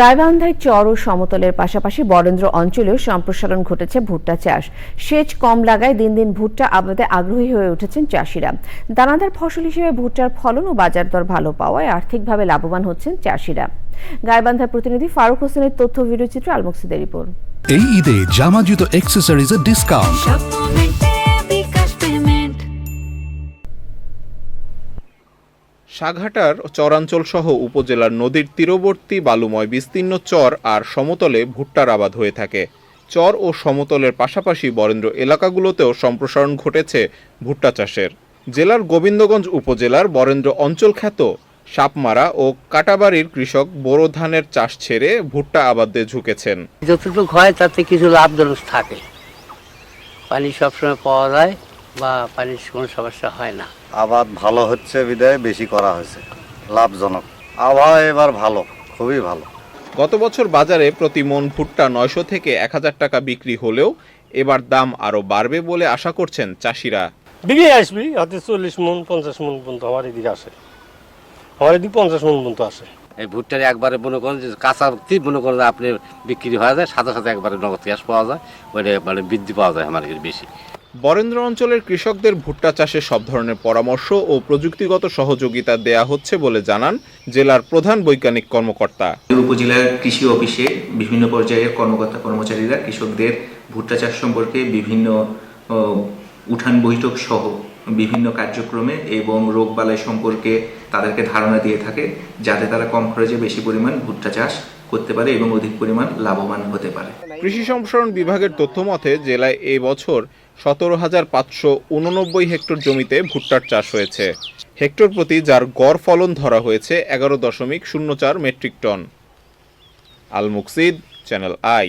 গাইবান্ধায় চর ও সমতলের পাশাপাশি বরেন্দ্র অঞ্চলেও সম্প্রসারণ ঘটেছে ভুট্টা চাষ। সেচ কম লাগায় দিন দিন ভুট্টা আবাদে আগ্রহী হয়ে উঠেছেন চাষিরা। দানাদার ফসল হিসেবে ভুট্টার ফলন ও বাজার দর ভালো পাওয়ায় আর্থিকভাবে লাভবান হচ্ছেন চাষিরা। গাইবান্ধার প্রতিনিধি ফারুক হোসেনের তথ্য ভিডিওচিত্র আলমুকসিদের রিপোর্ট। এই ঈদে জামা জুতো অ্যাক্সেসরিজের ডিসকাউন্ট সাঘাটার চরাঞ্চল সহ উপজেলার নদীর তীরবর্তী বালুময় বিস্তীর্ণ চর আর সমতলে ভুট্টার আবাদ হয়ে থাকে। চর ও সমতলের পাশাপাশি বরেন্দ্র এলাকাগুলোতেও সম্প্রসারণ ঘটেছে ভুট্টা চাষের। জেলার গোবিন্দগঞ্জ উপজেলার বরেন্দ্র অঞ্চল খ্যাত সাপমারা ও কাটাবাড়ির কৃষক বোরো ধানের চাষ ছেড়ে ভুট্টা আবাদে ঝুঁকেছেন। যতটুকু হয় তাতে কিছু লাভজনক থাকে। পানি সবসময় পাওয়া যায়। বা পানির কোনো সমস্যা হয় না। আবাদ ভালো হচ্ছে বিদায় বেশি করা হয়েছে। লাভজনক। আবহাওয়া এবার ভালো খুবই ভালো। গত বছর বাজারে প্রতি মন ভুট্টা নয়শো থেকে এক হাজার টাকা বিক্রি হলেও এবার দাম আরও বাড়বে বলে আশা করছেন চাষিরা। বিঘে আসবি হয়তো চল্লিশ মন পঞ্চাশ মন পর্যন্ত আমার এদিকে আসে। আমার এদিকে পঞ্চাশ মন পর্যন্ত আসে। এই ভুট্টার একবারে মনে করেন যে কাঁচা তীর মনে করেন যে আপনি বিক্রি হয়ে যায় সাথে সাথে একবারে নগদ ক্যাশ পাওয়া যায় ওইটা মানে বৃদ্ধি পাওয়া যায় আমার বেশি। বরেন্দ্র অঞ্চলের কৃষকদের ভুট্টা চাষে সব ধরনের পরামর্শ ও প্রযুক্তিগত সহযোগিতা দেয়া হচ্ছে বলে জানান জেলার প্রধান বৈজ্ঞানিক কর্মকর্তা। উপজেলার কৃষি অফিসে বিভিন্ন পর্যায়ের কর্মকর্তা কর্মচারীরা কৃষকদের ভুট্টা চাষ সম্পর্কে বিভিন্ন উঠান বৈঠক সহ বিভিন্ন কার্যক্রমে এবং রোগবালাই সম্পর্কে তাদেরকে ধারণা দিয়ে থাকে যাতে তারা কম খরচে বেশি পরিমাণ ভুট্টা চাষ করতে পারে এবং অধিক পরিমাণ লাভবান হতে পারে। কৃষি সম্প্রসারণ বিভাগের তথ্য মতে, জেলায় এই বছর সতেরো হাজার পাঁচশো উননব্বই হেক্টর জমিতে ভুট্টার চাষ হয়েছে। হেক্টর প্রতি যার গড় ফলন ধরা হয়েছে এগারো দশমিক শূন্য চার metric ton. Al Muksid, channel I.